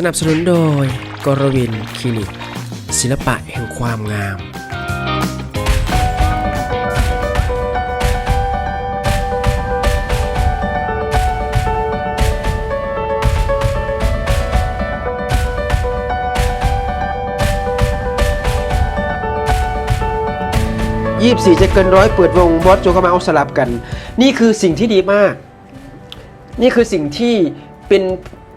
สนับสนุนโดยกรวินคลินิก ศิลปะแห่งความงามยี่สิบสี่จะเกินร้อยเปิดวงบอสโจก็มาเอาสลับกัน นี่คือสิ่งที่ดีมาก นี่คือสิ่งที่เป็น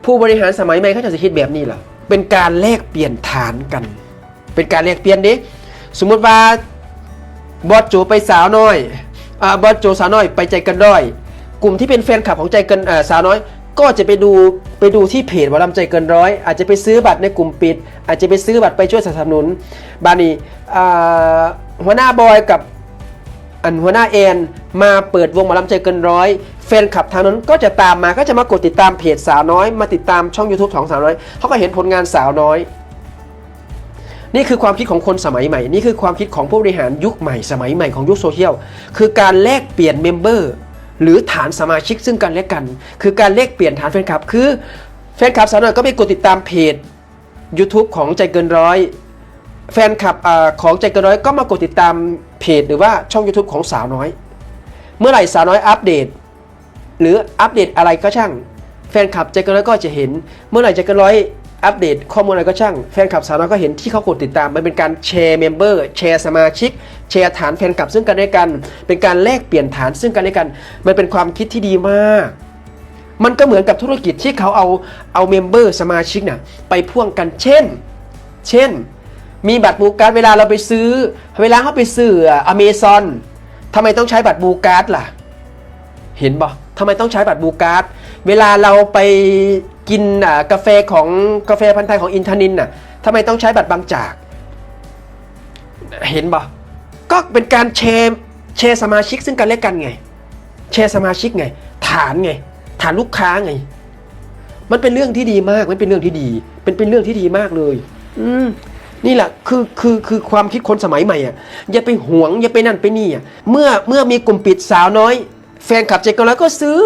ผู้บริหารสมัยใหม่เขาจะคิดแบบนี้เหรอเป็นการแลกเปลี่ยนฐานกัน เป็นการแลกเปลี่ยนดิสมมติว่าบอสโจไปสาวน้อยอ่าบอสโจสาวน้อยไปใจกันร้อย กลุ่มที่เป็นแฟนคลับของใจกันอ่าสาวน้อย ก็จะไปดูไปดูที่เพจวอลำใจเกินร้อย อาจจะไปซื้อบัตรในกลุ่มปิด อาจจะไปซื้อบัตรไปช่วยสนับสนุนบานี้อ่าหัวหน้าบอยกับ อันหัวหน้าเอ็นมาเปิดวงหมอลำใจเกินร้อยแฟนคลับทางนั้นก็จะตามมาก็จะมากดติดตามเพจสาวน้อย มาติดตามช่อง YouTube ของสาวน้อยเขาก็เห็นผลงานสาวน้อย นี่คือความคิดของคนสมัยใหม่ นี่คือความคิดของผู้บริหารยุคใหม่สมัยใหม่ของยุคโซเชียลคือการแลกเปลี่ยนเมมเบอร์หรือฐานสมาชิกซึ่งกันและกัน คือการแลกเปลี่ยนฐานแฟนคลับ คือแฟนคลับสาวน้อยก็ไปกดติดตามเพจ YouTube ของใจเกินร้อย แฟนคลับอของใจเกินร้อยก็มากดติดตามเพจหรือว่าช่อง YouTube ของสาวน้อย เมื่อไหร่สาวน้อยอัปเดต หรืออัปเดตอะไรก็ช่าง แฟนคลับใจเกินร้อยก็จะเห็น เมื่อไหร่ใจเกินร้อยอัปเดตข้อมูลอะไรก็ช่างแฟนคลับสาวน้อยก็เห็นที่เขากดติดตามมันเป็นการแชร์เมมเบอร์แชร์สมาชิก แชร์ฐานแฟนคลับซึ่งกันและกัน เป็นการแลกเปลี่ยนฐานซึ่งกันและกัน มันเป็นความคิดที่ดีมาก มันก็เหมือนกับธุรกิจที่เขาเอาเอาเมมเบอร์สมาชิกน่ะไปพ่วงกันเช่น เช่น มีบัตรบูการ์ดเวลาเราไปซื้อ เวลาเขาไปซื้ออเมซอนทำไมต้องใช้บัตรบูการ์ดล่ะ เห็นบ่ทำไมต้องใช้บัตรบูการ์ดเวลาเราไปกินกาแฟของกาแฟพันธุ์ไทยของอินทนินน่ะทำไมต้องใช้บัตรบางจาก เห็นบ่ก็เป็นการแชร์แชร์สมาชิกซึ่งกันและกันไง แชร์สมาชิกไง ฐานไง ฐานลูกค้าไง มันเป็นเรื่องที่ดีมาก มันเป็นเรื่องที่ดี เป็นเป็นเรื่องที่ดีมากเลย อืม นี่แหละคือคือคือความคิดคนสมัยใหม่อะอย่าไปหวงอย่าไปนั่นไปนี่อะเมื่อเมื่อมีกลุ่มปิดสาวน้อย แฟนคลับใจกันร้อยก็ซื้อ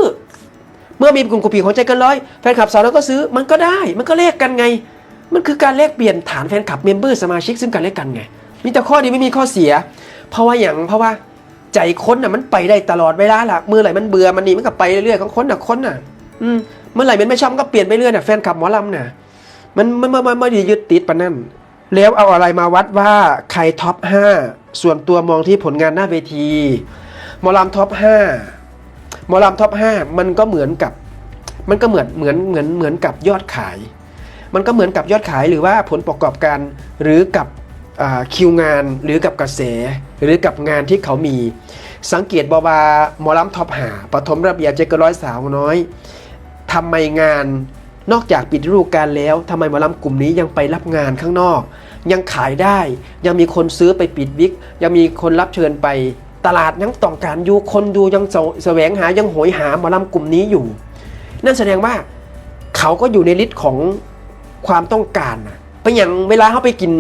เมื่อมีกลุ่มกลุ่มปิดของใจกันร้อยแฟนคลับสาวน้อยก็ซื้อมันก็ได้ มันก็แลกกันไง มันคือการแลกเปลี่ยนฐานแฟนคลับเมมเบอร์สมาชิกซึ่งกันและกันไง มีแต่ข้อดีไม่มีข้อเสีย เพราะว่าอย่างเพราะว่าใจคนน่ะมันไปได้ตลอดเวลาล่ะเมื่อไหร่มันเบื่อมันนี่มันก็ไปเรื่อยๆของคนน่ะคนน่ะอืมเมื่อไหร่มันไม่ชอบก็เปลี่ยนไปเรื่อยน่ะแฟนคลับหมอลำน่ะมันมันมันมันไม่ได้ยึดติดปะนั่น แล้วเอาอะไรมาวัดว่าใครท็อป 5 ส่วนตัวมองที่ผลงานหน้าเวทีหมอลำท็อป 5 หมอลำท็อป 5 มันก็เหมือนกับ มันก็เหมือนเหมือนเหมือนเหมือนกับยอดขาย มันก็เหมือนกับยอดขายหรือว่าผลประกอบการหรือกับคิวงานหรือกับกระแสหรือกับงานที่เขามี สังเกตบว่าหมอลำท็อปหาปฐมระเบียบเจเกร้อยสาวน้อยทำไมงาน นอกจากปิดฤดูกาลแล้วทำไมหมอลำกลุ่มนี้ยังไปรับงานข้างนอก ยังขายได้ ยังมีคนซื้อไปปิดวิก ยังมีคนรับเชิญไป ตลาดยังต้องการอยู่คนดูยังแสแสวงหายังโหยหาหมอลำกลุ่มนี้อยู่ นั่นแสดงว่าเขาก็อยู่ในลิสต์ของความต้องการนะเป็นอย่างเวลาเขาไปกิน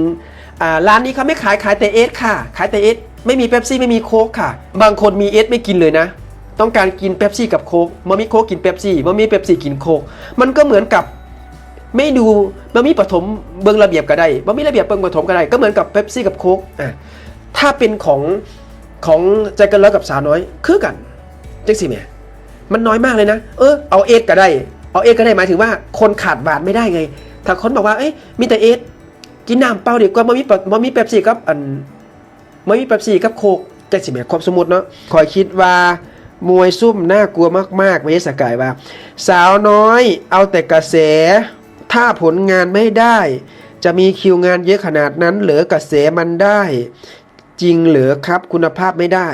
ร้านนี้เขาไม่ขายขายแต่เอสค่ะ ขายแต่เอสไม่มีเป๊ปซี่ไม่มีโค้กค่ะ บางคนมีเอสไม่กินเลยนะ ต้องการกินเป๊ปซี่กับโค้กมามีโค้กกินเป๊ปซี่มามีเป๊ปซี่กินโค้กมันก็เหมือนกับไม่ดูมามีปฐมเบิงระเบียบก็ได้มามีระเบียบเบิงปฐมก็ได้ ก็เหมือนกับเป๊ปซี่กับโค้กอะถ้าเป็นของของใจกันร้อยกับสาวน้อยคือกันจังสิแหม่มันน้อยมากเลยนะ เออเอาเอสก็ได้ เอาเอสก็ได้หมายถึงว่าคนขาดหวานไม่ได้ไง ถ้าคนบอกว่าเอ้ยมีแต่เอสกินน้ำเปล่าดีกว่ามามีมามีเป๊ปซี่กับอันมามีเป๊ปซี่กับโค้กจังสิแหม่ความสมมติเนาะคอยคิดว่า มวยซุ่มน่ากลัวมากๆไม่ใช่สกายว่า สาวน้อยเอาแต่กระแส ถ้าผลงานไม่ได้ จะมีคิวงานเยอะขนาดนั้นเหลือกระแสมันได้ จริงเหรือครับคุณภาพไม่ได้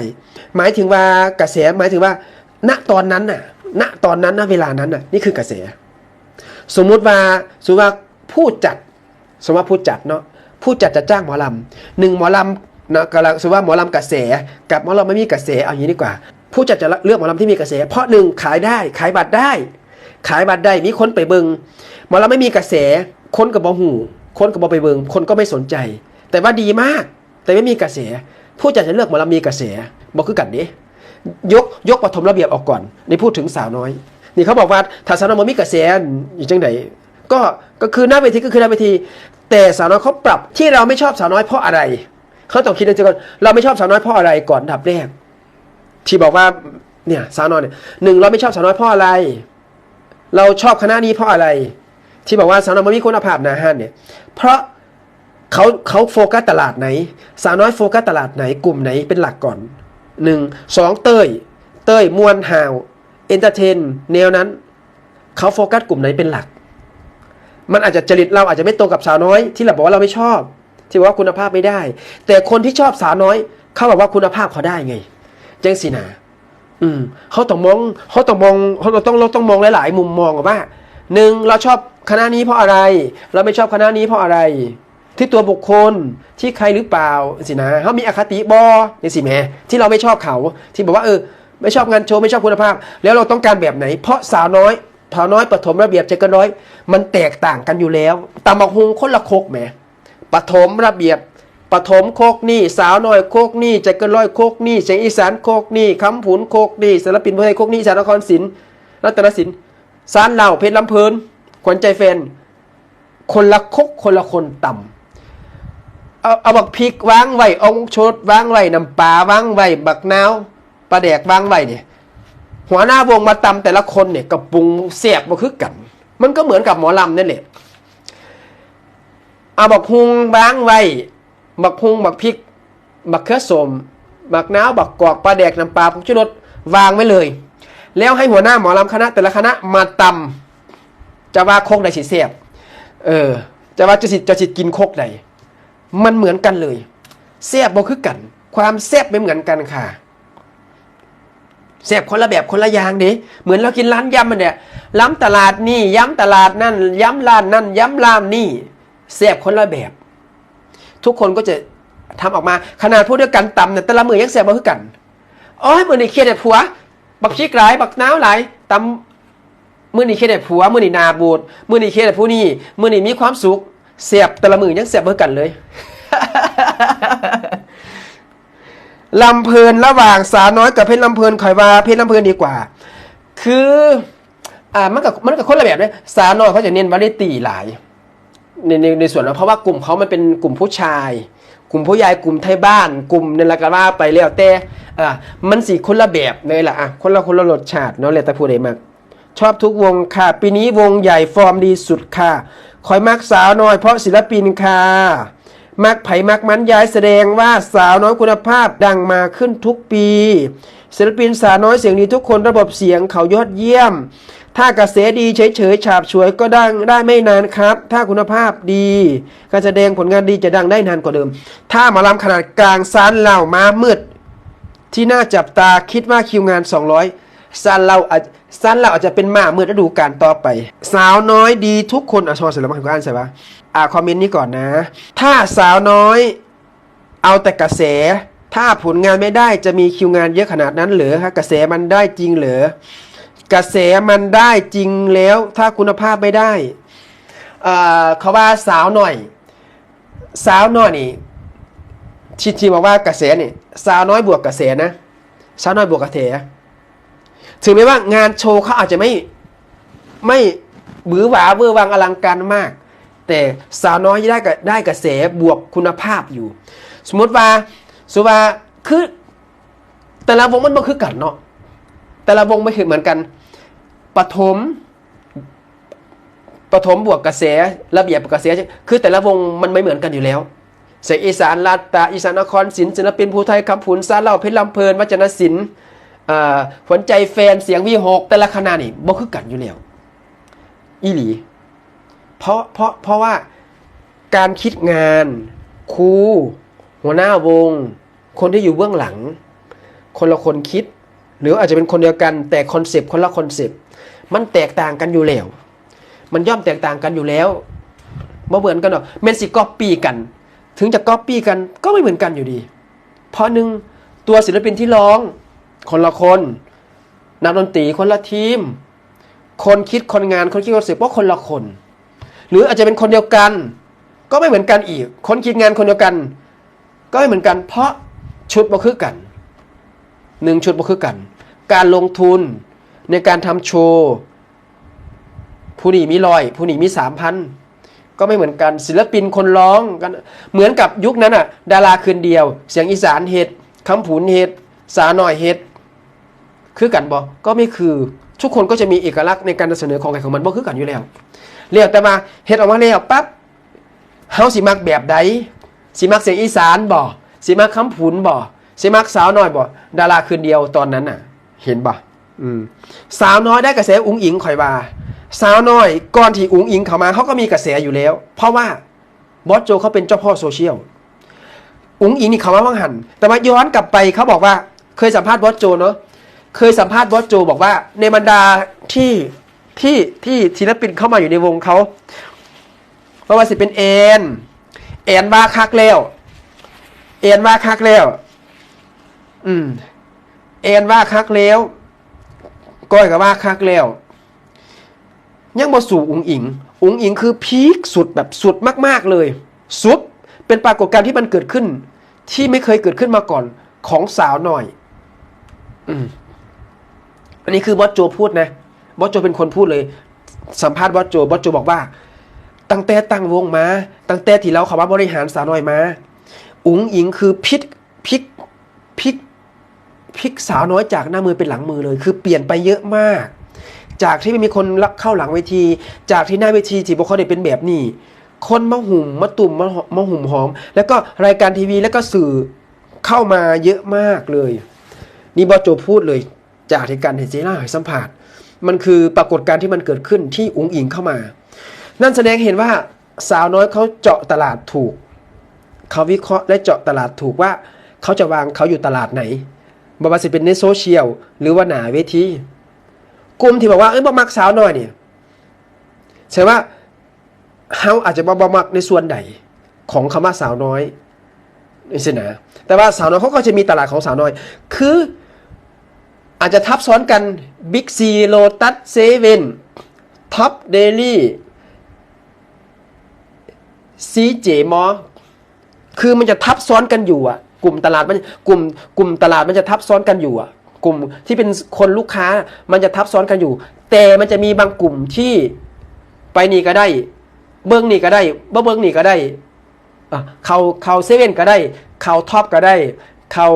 หมายถึงว่ากระแสหมายถึงว่า ณตอนนั้นน่ะ ณตอนนั้นณเวลานั้นน่ะนี่คือกระแส สมมุติว่าสมมติว่าผู้จัด สมมติว่าผู้จัดเนาะผู้จัดจะจ้างหมอลำหนึ่งหมอลำนะกำลังสมมติว่าหมอลำกระแส กับหมอลำไม่มีกระแสเอาอย่างนี้ดีกว่า ผู้จัดจะเลือกหมอลำที่มีกระแส เพราะหนึ่งขายได้ขายบัตรได้ ขายบัตรได้มีคนไปเบิงหมอลำไม่มีกระแสคนกับบอหูคนกับบอไปเบิงคนก็ไม่สนใจ แต่ว่าดีมาก แต่ไม่มีกระแส ผู้จัดจะเลือกหมอลำมีกระแสบอกคือกันดิยกยกปฐมระเบียบออกก่อนในพูดถึงสาวน้อย นี่เขาบอกว่าถ้าสาวน้อยมีกระแสอยู่จังไหนก็ก็คือหน้าเวทีก็คือหน้าเวที แต่สาวน้อยเขาปรับที่เราไม่ชอบสาวน้อยเพราะอะไรเขาต้องคิดในใจก่อนเราไม่ชอบสาวน้อยเพราะอะไรก่อนดับแรก ที่บอกว่าเนี่ยสาวน้อยเนี่ยหนึ่งเราไม่ชอบสาวน้อยเพราะอะไร เราชอบคณะนี้เพราะอะไร ที่บอกว่าสาวน้อยมันมีคุณภาพนะฮะเนี่ย เพราะเขาเขาโฟกัสตลาดไหน สาวน้อยโฟกัสตลาดไหนกลุ่มไหนเป็นหลักก่อนหนึ่งสองเต้ย เต้ยมวลหาวเอนเตอร์เทนแนวนั้น เขาโฟกัสกลุ่มไหนเป็นหลัก มันอาจจะจริตเราอาจจะไม่ตรงกับสาวน้อย ที่เราบอกว่าเราไม่ชอบ ที่บอกว่าคุณภาพไม่ได้ แต่คนที่ชอบสาวน้อย เขาบอกว่าคุณภาพเขาได้ไง จังสินะอืมเขาต้องมองเขาต้องมองเขาต้องเราต้องมองหลาย ๆ มุมมองว่าหนึ่งเราชอบคณะนี้เพราะอะไร เราไม่ชอบคณะนี้เพราะอะไร ที่ตัวบุคคลที่ใครหรือเปล่าสินะเขามีอคติบอนี่สิแหม่ที่เราไม่ชอบเขา ที่บอกว่าเออ ไม่ชอบงานโชว์ไม่ชอบคุณภาพ แล้วเราต้องการแบบไหน เพราะสาวน้อยสาวน้อยปฐมระเบียบใจกันร้อย มันแตกต่างกันอยู่แล้วตำบักฮงคนละโคกแหมปฐมระเบียบ ปฐมโคกนี่สาวน้อยโคกนี่ใจเกันร้อยโคกนี่เสียงอีสานโคกนี่คำผุนโคกนี่ศิลปินผู้ไทโคกนี่สารนครศิลป์รัตนศิลป์สารเหล่าเพชรลำเพลินขวัญใจแฟน คนละคกคนละคนต่ำเอาเอาบักพริกวางไว้เอาชดวางไว้น้ำปลาวางไว้บักนาวปลาแดกวางไว้เนี่ยหัวหน้าวงมาตำแต่ละคนเนี่ยกับปรุงเสียบมาคือกัน มันก็เหมือนกับหมอลำนั่นแหละเอาบักฮุงวางไว้ บักฮุงบักพริก บักเขือสมบักน้าวบักกอกปลาแดกน้ำปลาผงชูรสวางไว้เลย แล้วให้หัวหน้าหมอลำคณะ แต่ละคณะมาตำจะว่าโคกใดสิเสียบเออ จะว่าจะสิจะสิกินโคกใดมันเหมือนกันเลยแซ่บบ่คือกัน ความแซ่บไม่เหมือนกันค่ะแซ่บคนละแบบคนละอย่างเด้เหมือนเรากินร้านยำมันเนี่ยล้ำตลาดนี่ย้ำตลาดนั่นย้ำร้านนั่นย้ำร้านนี่แซ่บคนละแบบ ทุกคนก็จะทำออกมาขนาดพูดด้วยกันต่ำเนี่ยแต่ละมือยังแซ่บบ่คือกันโอ้ยมือนี่เครียดแต่ผัว บักพริกลายบักน้าวหลายตำมือนี่เครียดแต่ผัวมือนี่นาบูดมือนี่เครียดแต่ผู้นี่มือนี่มีความสุขแซ่บแต่ละมือยังแซ่บบ่คือกันเลยลำเพลินระหว่างสาวน้อยกับเพชรลำเพลินคอยว่าเพชรลำเพลินดีกว่า คืออ่ามันกับมันกับคนละแบบเลยสาวน้อยเขาจะเน้นวาไรตี้หลาย ในในในส่วนนั้นเพราะว่ากลุ่มเขามันเป็นกลุ่มผู้ชาย กลุ่มผู้ใหญ่กลุ่มไทยบ้าน กลุ่มในละกันว่าไปแล้วแต่อ่ามันสีคนละแบบเลยล่ะอะคนละคนละรสชาติเนาะเลยแต่ผู้ใดมากชอบทุกวงค่ะ ปีนี้วงใหญ่ฟอร์มดีสุดค่ะคอยมักสาวน้อยเพราะศิลปินค่ะ มักไผ่มักมันย้ายแสดงว่าสาวน้อยคุณภาพดังมาขึ้นทุกปี ศิลปินสาวน้อยเสียงดีทุกคนระบบเสียงเขายอดเยี่ยม ถ้ากระแสดีเฉยๆฉาบฉวยก็ดังได้ไม่นานครับ ถ้าคุณภาพดีการแสดงผลงานดีจะดังได้นานกว่าเดิม ถ้ามาลำขนาดกลางซานเหล่าม้ามืด ที่น่าจับตาคิดว่าคิวงาน 200ซันเราอาจซันเราอาจจะเป็นหมาเมื่อฤดูกาลต่อไป สาวน้อยดีทุกคนอะชอเสร็จแล้วมาถึงอ่านใช่ปะอ่าคอมเมนต์นี้ก่อนนะ ถ้าสาวน้อยเอาแต่กระแสถ้าผลงานไม่ได้จะมีคิวงานเยอะขนาดนั้นเหรอคะกระแสมันได้จริงเหรอ กระแสมันได้จริงแล้วถ้าคุณภาพไม่ได้เขาว่าสาวหน่อย สาวหน่อยนี่ชิชีบอกว่ากระแสนี่สาวน้อยบวกกระแสนะสาวน้อยบวกกระแสถึงแม้ว่างานโชว์เขาอาจจะไม่ไม่บือหวาเวอร์วังอลังการมาก แต่สาวน้อยได้ได้กระแสบวกคุณภาพอยู่ สมมติว่าสมมติว่าคือแต่ละวงมันบ่คือกันเนาะแต่ละวงไม่คือเหมือนกัน ปฐมปฐมบวกกระแสระเบียบกระแสคือแต่ละวงมันไม่เหมือนกันอยู่แล้ว เสียงอีสานลาดตาอีสานนครศิลป์ศิลปินภูไทยคำผุนซาเล่าเพชรลำเพลินวัจนศิลป์อ่าขวัญใจแฟนเสียงวีหกแต่ละคณะนี่บ่คือกันอยู่แล้วอีหลี เพราะเพราะเพราะว่าการคิดงานครูหัวหน้าวง คนที่อยู่เบื้องหลัง คนละคนคิด หรืออาจจะเป็นคนเดียวกันแต่คอนเซปต์คนละคอนเซปต์ มันแตกต่างกันอยู่แล้ว มันย่อมแตกต่างกันอยู่แล้วบ่เหมือนกันหรอกเมนสิก๊อปปี้กัน ถึงจะก๊อปปี้กันก็ไม่เหมือนกันอยู่ดี เพราะหนึ่งตัวศิลปินที่ร้อง คนละคนนักดนตรีคนละทีม คนคิดคนงานคนคิดคอนเซ็ปต์ก็คนละคน หรืออาจจะเป็นคนเดียวกัน ก็ไม่เหมือนกันอีก คนคิดงานคนเดียวกัน ก็ไม่เหมือนกัน เพราะชุดบ่คือกันหนึ่งชุดบ่คือกัน การลงทุน ในการทำโชว์ผู้นี้มีร้อย ผู้นี้มีสามพันก็ไม่เหมือนกันศิลปินคนร้องกันเหมือนกับยุคนั้นอะ ดาราคืนเดียว เสียงอีสานเฮ็ดคำผุนเฮ็ดสาหน่อยเฮ็ดคือกันบ่ก็ไม่คือทุกคนก็จะมีเอกลักษณ์ในการนำเสนอของใครของมันบ่คือกันอยู่แล้วเรียกแต่มาเฮ็ดออกมาแล้วปั๊บเฮาสิมักแบบใดสิมักเสียงอีสานบ่สิมักคำผุนบ่สิมักสาวหน้อยบ่ดาราคืนเดียวตอนนั้นน่ะ เห็นบ่ สาวน้อยได้กระแสอุ้งอิงข่อยว่าสาวน้อยก่อนที่อุ้งอิงเข้ามาเขาก็มีกระแสอยู่แล้ว เพราะว่าบอสโจเขาเป็นเจ้าพ่อโซเชียลอุ้งอิงนี่เขามาว่างหัน แต่มาย้อนกลับไปเขาบอกว่า เคยสัมภาษณ์บอสโจเนาะเคยสัมภาษณ์บอสโจบอกว่า ในบรรดาที่ที่ที่ศิลปินเข้ามาอยู่ในวงเขาเพราะว่าสิเป็นแอนแอนว่าคักแล้วแอนว่าคักแล้ว อืมแอนว่าคักแล้ว ก้อยก็ว่าคักแล้วยังบ่สู่อุงอิง อุงอิงคือพีคสุดแบบสุดมากๆเลย สุดเป็นปรากฏการณ์ที่มันเกิดขึ้น ที่ไม่เคยเกิดขึ้นมาก่อนของสาวหน่อย อืมอันนี้คือบอสโจพูดนะบอสโจเป็นคนพูดเลย สัมภาษณ์บอสโจบอสโจบอกว่า ตั้งแต่ตั้งวงมา ตั้งแต่ที่เราเขาว่าบริหารสาวน้อยมาอุงอิงคือพลิกพลิกพลิก พลิกสาวน้อยจากหน้ามือเป็นหลังมือเลย คือเปลี่ยนไปเยอะมาก จากที่ไม่มีคนรักเข้าหลังเวที จากที่หน้าเวทีที่บุคคลได้เป็นแบบนี้ คนมาหุ่มมาตุ่มมามาหุ่มหอม แล้วก็รายการทีวีแล้วก็สื่อเข้ามาเยอะมากเลย นี่บอโจพูดเลย จากเหตุการณ์เฮเจล่าให้สัมผัสมันคือปรากฏการณ์ที่มันเกิดขึ้นที่อุ๋งอิงเข้ามา นั่นแสดงเห็นว่าสาวน้อยเขาเจาะตลาดถูก เขาวิเคราะห์และเจาะตลาดถูกว่า เขาจะวางเขาอยู่ตลาดไหน บว่าสิเป็นในโซเชียลหรือว่าหนาเวทีกลุ่มที่บอกว่าเอ้ยบ่มักสาวน้อยเนี่ยแสดงว่าเฮาอาจจะบ่บ่มักในส่วนใดของคำว่าสาวน้อยนี่สินะแต่ว่าสาวน้อยเขาก็จะมีตลาดของสาวน้อย คืออาจจะทับซ้อนกันบิ๊กซีโลตัสเซเว่นท็อปเดลี่ซีเจมอคือมันจะทับซ้อนกันอยู่อะ กลุ่มตลาดมันกลุ่มกลุ่มตลาดมันจะทับซ้อนกันอยู่อะกลุ่มที่เป็นคนลูกค้ามันจะทับซ้อนกันอยู่ แต่มันจะมีบางกลุ่มที่ไปนี่ก็ได้ เบิ้งนี่ก็ได้บ่เบิ้งนี่ก็ได้เขาเขาเซเว่นก็ได้ เขาท็อปก็ได้ เขา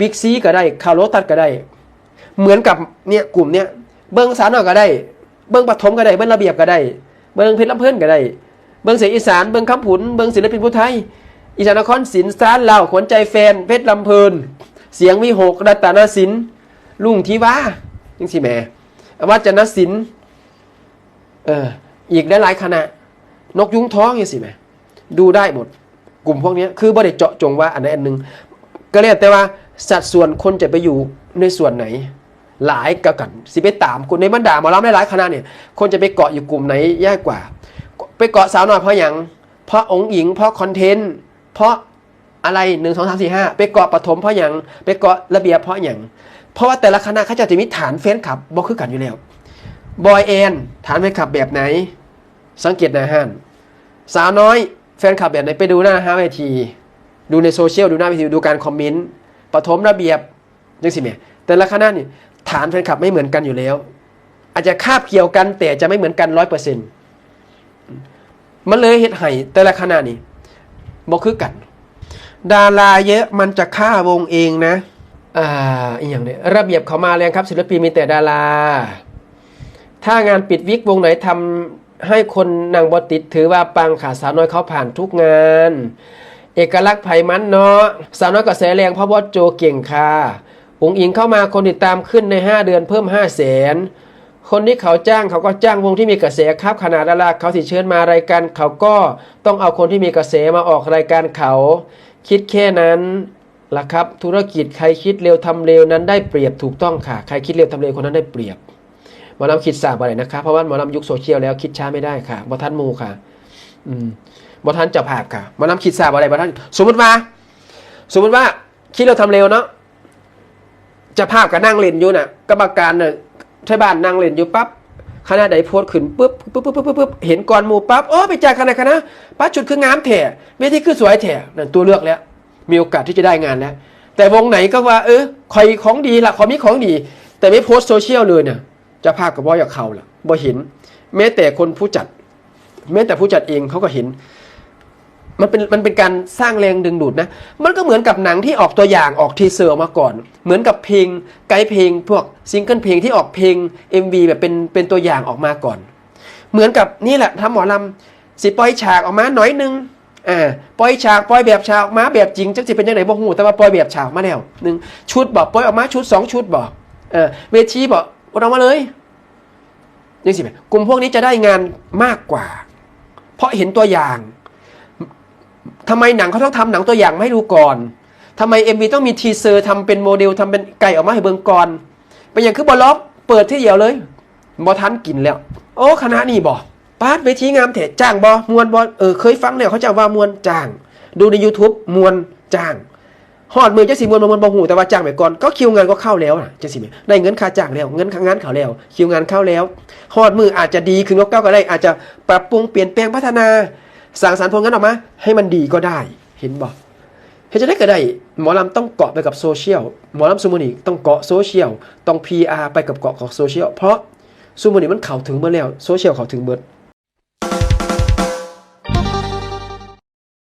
บิ๊กซีก็ได้ เขาโรตัสก็ได้ เหมือนกับเนี่ยกลุ่มเนี้ยเบิ้งสารหน่อก็ได้ เบิ้งปฐมก็ได้ เบิ้งระเบียบก็ได้ เบิ้งเพชรลำเพิ่นก็ได้ เบิ้งเสียงอีสาน เบิ้งคำผุน เบิ้งศิลปินผู้ไทย อีสานนครศิลป์ซานเหล่าขวัญใจแฟน เพชรลำเพลิน เสียงวิหกรัตนศิลป์ลุงทีว่าจังสิแหม่วัจนศิลป์เอออีกได้หลายคณะ นกยุงท้องยังสิแหม่ดูได้หมด กลุ่มพวกนี้คือบ่ได้เจาะจงว่าอันใดอันหนึ่งก็เรียกแต่ว่าสัดส่วนคนจะไปอยู่ในส่วนไหน หลายกะกันสิไปตามคนในบรรดาหมอลำได้หลายคณะเนี่ย คนจะไปเกาะอยู่กลุ่มไหนยากกว่า ไปเกาะสาวน้อยเพราะอย่างเพราะองค์หญิงเพราะคอนเทนต์ เพราะอะไรหนึ่งสองสามสี่ห้าไปเกาะปฐมเพราะอย่างไปเกาะระเบียบเพราะอย่างเพราะว่าแต่ละคณะเขาจะมีฐานแฟนคลับบอกคือกันอยู่แล้วบอยแอนฐานแฟนคลับแบบไหน สังเกตหนาห้านสาวน้อยแฟนคลับแบบไหนไปดูหน้าฮาเวที ดูในโซเชียลดูหน้าเวทีดูการคอมเมนต์ปฐมระเบียบจังสิเมียแต่ละคณะนี่ฐานแฟนคลับไม่เหมือนกันอยู่แล้ว อาจจะคาบเกี่ยวกันแต่จะไม่เหมือนกันร้อยเปอร์เซ็นต์มันเลยเฮ็ดให้แต่ละคณะนี่ บอกคือกัน ดาราเยอะมันจะฆ่าวงเองนะอ่าอีกอย่างเนี่ยระเบียบเขามาแรงครับ ศิลปินมีแต่ดารา ถ้างานปิดวิกวงไหนทำให้คนนางบอติดถือว่าปังขาสาวน้อยเขาผ่านทุกงาน เอกลักษณ์ไผ่มันเนาะสาวน้อยกระแสแรงเพราะบอสโจเก่งค่ะอุงอิงเข้ามาคนติดตามขึ้นใน 5 เดือนเพิ่ม 5 0 0แสน คนที่เขาจ้างเขาก็จ้างวงที่มีกระแสครับขนาดดาราเขาสิเชิญมารายการเขาก็ต้องเอาคนที่มีกระแสมาออกรายการเขา คิดแค่นั้นล่ะครับ ธุรกิจใครคิดเร็วทำเร็วนั้นได้เปรียบถูกต้องค่ะ ใครคิดเร็วทำเร็วคนนั้นได้เปรียบหมอลำคิดสาบอะไรนะครับเพราะว่าหมอลำยุคโซเชียลแล้วคิดช้าไม่ได้ค่ะบอทันมูค่ะ อืมบอทันจับภาพค่ะหมอลำคิดสาบอะไรบอทันสมมติว่า สมมติว่าคิดเราทำเร็วเนาะจะภาพก็นั่งเล่นอยู่น่ะกรรมการเนี่ยะใช่บ้านนั่งเล่นอยู่ปั๊บคณะใดโพสขึ้นปุ๊บปุ๊บปุ๊บปุ๊บปุ๊บปุ๊บเห็นก่อนหมู่ปั๊บโอ้ไปจ่ายคณะคณะป้าจุดคืองามแถเวทีคือสวยแถนั่นตัวเลือกแล้ว มีโอกาสที่จะได้งานแล้ว แต่วงไหนก็ว่า เออคอยของดีละขอมีของดี แต่ไม่โพสโซเชียลเลยเนี่ยจะภาพกับบ่อยากเขาล่ะบ่เห็นแม้แต่คนผู้จัดแม้แต่ผู้จัดเองเขาก็เห็น มันเป็นมันเป็นการสร้างแรงดึงดูดนะ มันก็เหมือนกับหนังที่ออกตัวอย่างออกทีเซอร์มาก่อน เหมือนกับเพลงไกด์เพลงพวกซิงเกิลเพลงที่ออกเพลง MV แบบเป็นเป็นตัวอย่างออกมาก่อน เหมือนกับนี่แหละทำหมอลำสิปล่อยฉากออกมาหน่อยหนึงอ่าปล่อยฉากปล่อยแบบฉากออกมาแบบจริงจักสิเป็นยังไงบ่ฮู้แต่ว่าปล่อยแบบฉากมาแล้วหนึ่งชุดบอกปล่อยออกมาชุดสองชุดบอกเออเวทีบอกเอาออกมาเลยยังสิกลุ่มพวกนี้จะได้งานมากกว่า เพราะเห็นตัวอย่าง ทำไมหนังเขาต้องทำหนังตัวอย่างให้ดูก่อนทำไม MV ต้องมีทีเซอร์ทำเป็นโมเดลทำเป็นไก่ออกมาให้เบิ่งก่อนเป็นอย่างคือบอลล็อกเปิดที่เดียวเลยบอทันกินแล้ว โอ้คณะนี่บอปาดเวทีงามเถะจ้างบอมวนบอเออเคยฟังแล้วเขาจะว่ามวนจ้าง ดูใน YouTube มวนจ้างฮอดมือจะสิมวนมามวนบอหูแต่ว่าจ้างไปก่อนก็คิวงานก็เข้าแล้วนะจะสิได้เงินค่าจ้างแล้วเงินค่างานเขาแล้ว คิวงานเข้าแล้วฮอดมืออาจจะดีขึ้นก็เก้าก็ได้อาจจะปรับปรุงเปลี่ยนแปลงพัฒนา สร้างสารค์ผลงานออกมา ให้มันดีก็ได้เห็นบอกเฮ็นจะได้ก็ได้หมอลำต้องเกาะไปกับโซเชียลหมอลำซูโมนิต้องเกาะโซเชียลต้อง PR ไปกับเกาะของโซเชียลเพราะซูโมนิมันเข่าถึงเมื่อแล้วโซเชียลเข่าถึงเมื่อ